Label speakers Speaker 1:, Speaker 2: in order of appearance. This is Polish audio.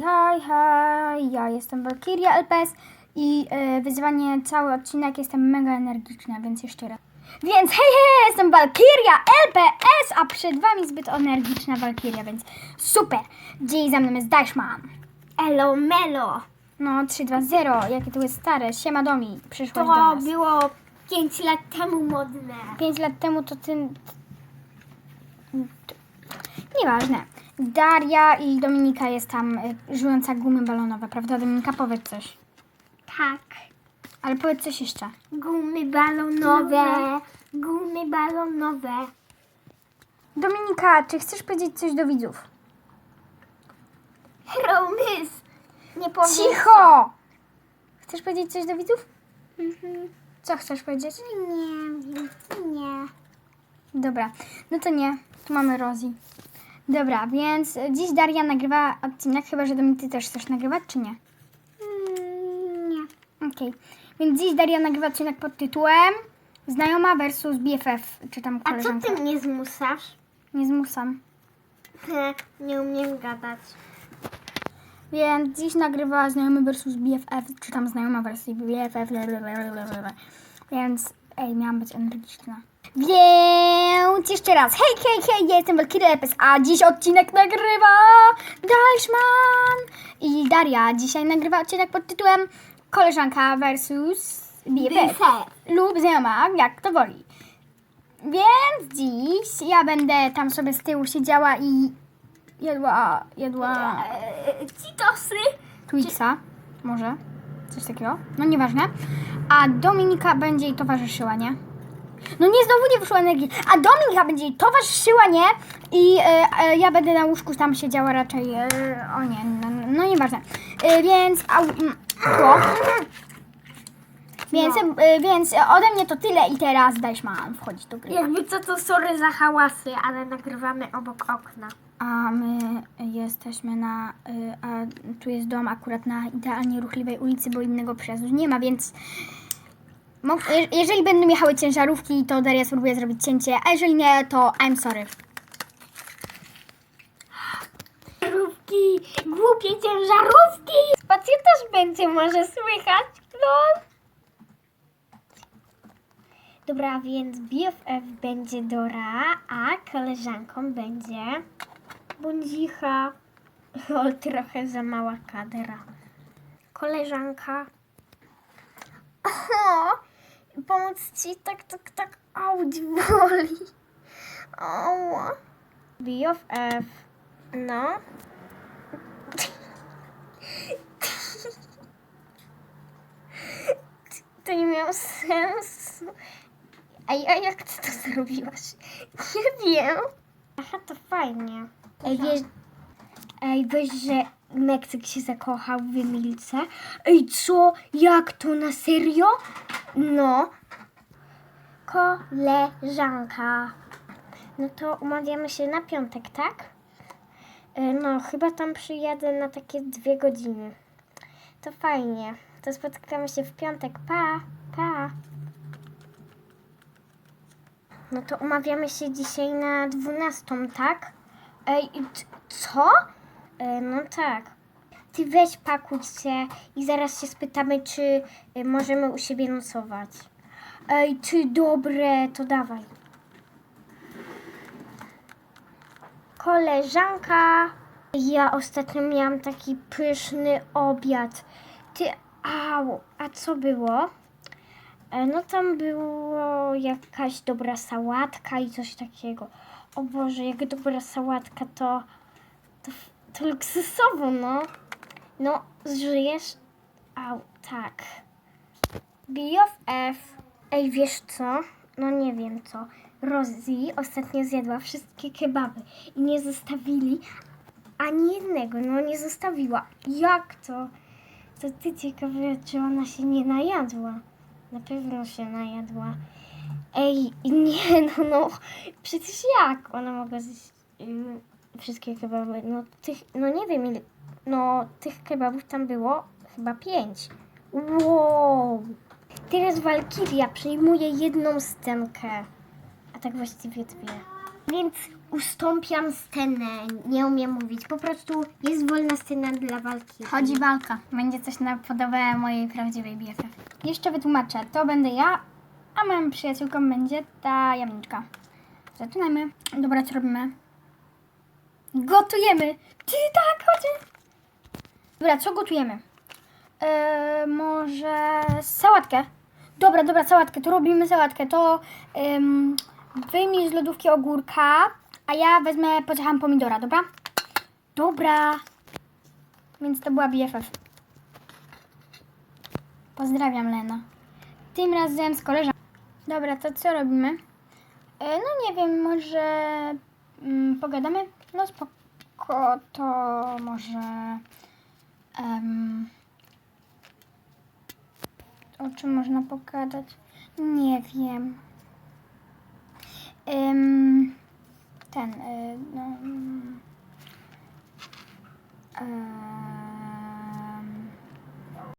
Speaker 1: Hej, hej, ja jestem Valkyria LPS i e, wyzwanie cały odcinek jestem mega energiczna, więc jeszcze raz. Więc hej, hej, jestem Valkyria LPS, a przed wami zbyt energiczna Valkyria, więc super. Dziś za mną jest Dashman.
Speaker 2: Elo Melo.
Speaker 1: No, 3, 2, 0, jakie to jest stare. Siema Domi, przyszłaś do
Speaker 2: To
Speaker 1: nas.
Speaker 2: było 5 lat temu modne.
Speaker 1: 5 lat temu to ty... Nieważne. Daria i Dominika jest tam y, żująca gumy balonowe, prawda Dominika? Powiedz coś.
Speaker 2: Tak.
Speaker 1: Ale powiedz coś jeszcze.
Speaker 2: Gumy balonowe. Gumy balonowe.
Speaker 1: Dominika, czy chcesz powiedzieć coś do widzów?
Speaker 2: Romys. Nie powiem.
Speaker 1: Cicho! Chcesz powiedzieć coś do widzów?
Speaker 2: Mhm.
Speaker 1: Co chcesz powiedzieć?
Speaker 2: Nie. Nie.
Speaker 1: Dobra, no to nie. Tu mamy Rozi. Dobra, więc dziś Daria nagrywa odcinek, chyba że Dominik ty też chcesz nagrywać, czy nie?
Speaker 2: Mm, Nie.
Speaker 1: Okej. Więc dziś Daria nagrywa odcinek pod tytułem Znajoma versus BFF, czy tam
Speaker 2: A co
Speaker 1: koleżanka.
Speaker 2: ty mnie zmuszasz?
Speaker 1: Nie zmusam.
Speaker 2: Nie umiem gadać.
Speaker 1: Więc dziś nagrywa znajomy versus BFF, czy tam znajoma versus BFF. blablabla. Więc, ej, miałam być energiczna. Więc jeszcze raz, hej, hej, hej, ja jestem Valkyria Lepes, a dziś odcinek nagrywa Dashman i Daria. Dzisiaj nagrywa odcinek pod tytułem Koleżanka versus BFF lub znajoma, jak to woli. Więc dziś ja będę tam sobie z tyłu siedziała i jadła, jadła
Speaker 2: Eee, Citosy.
Speaker 1: Twixa, może, coś takiego, no nieważne. A Dominika będzie jej towarzyszyła, nie? No nie, znowu nie wyszło energii. A Dominika będzie jej towarzyszyła, nie? I e, e, ja będę na łóżku tam siedziała raczej, e, o nie, no, no nieważne. E, więc, au, mm, to. Więc, e, więc ode mnie to tyle i teraz Dashman wchodzi do gry.
Speaker 2: Jakby co to sorry za hałasy, ale nagrywamy obok okna.
Speaker 1: A my jesteśmy na. y, A tu jest dom akurat na idealnie ruchliwej ulicy, bo innego przejazdu nie ma, więc. Jeżeli będą jechały ciężarówki, to Daria spróbuje zrobić cięcie, a jeżeli nie, to I'm sorry.
Speaker 2: Ciężarówki, głupie ciężarówki! Spację też będzie może słychać, lol. Dobra, więc BFF będzie Dora, a koleżanką będzie Bądzicha. O, trochę za mała kadra. Koleżanka. O, pomóc ci tak, tak, tak, auć boli. O. BFF. No. To nie miało sensu. A ja jak ty to zrobiłaś? Nie wiem. Aha, to fajnie. Ej, wiesz, ej, weź, że Meksyk się zakochał w Emilce. Ej, co? Jak to? Na serio? No. Koleżanka. No to umawiamy się na piątek, tak? E, No, chyba tam przyjadę na takie dwie godziny. To fajnie. To spotkamy się w piątek. Pa, pa. No to umawiamy się dzisiaj na 12, tak? Ej, co? E, no tak. Ty weź pakuj się i zaraz się spytamy, czy e, możemy u siebie nocować. Ej, ty dobre, to dawaj. Koleżanka. Ja ostatnio miałam taki pyszny obiad. Ty, au, a co było? E, No tam było jakaś dobra sałatka i coś takiego. O Boże, jak dobra sałatka to, to, to luksusowo, no. No, żyjesz? Au, tak. BFF. Ej, wiesz co? No nie wiem co. Rosie ostatnio zjadła wszystkie kebaby i nie zostawili ani jednego. No nie zostawiła. Jak to? To ty ciekawe, czy ona się nie najadła. Na pewno się najadła. Ej, nie no, no. Przecież jak ona mogła zjeść ym, wszystkie kebaby? No tych, no nie wiem ile. No tych kebabów tam było chyba pięć. Wow. Teraz Walkiria przyjmuje jedną scenkę. A tak właściwie dwie. Więc ustąpiam scenę. Nie umiem mówić. Po prostu jest wolna scena dla walki.
Speaker 1: Chodzi walka. Będzie coś na podobę mojej prawdziwej BFF. Jeszcze wytłumaczę. To będę ja, a moją przyjaciółką będzie ta jamniczka. Zaczynajmy. Dobra, co robimy? Gotujemy! Ty tak, chodź! Dobra, co gotujemy? Eee, może sałatkę? Dobra, dobra, sałatkę. To robimy sałatkę. To em, wyjmij z lodówki ogórka, a ja wezmę, pociecham pomidora, dobra? Dobra. Więc to była BFF. Pozdrawiam, Lena. Tym razem z koleżanką. Dobra, to co robimy? E, no nie wiem, może mm, pogadamy? No spoko, to może... em, o czym można pogadać? Nie wiem. Em, ten, y, no... mm, e,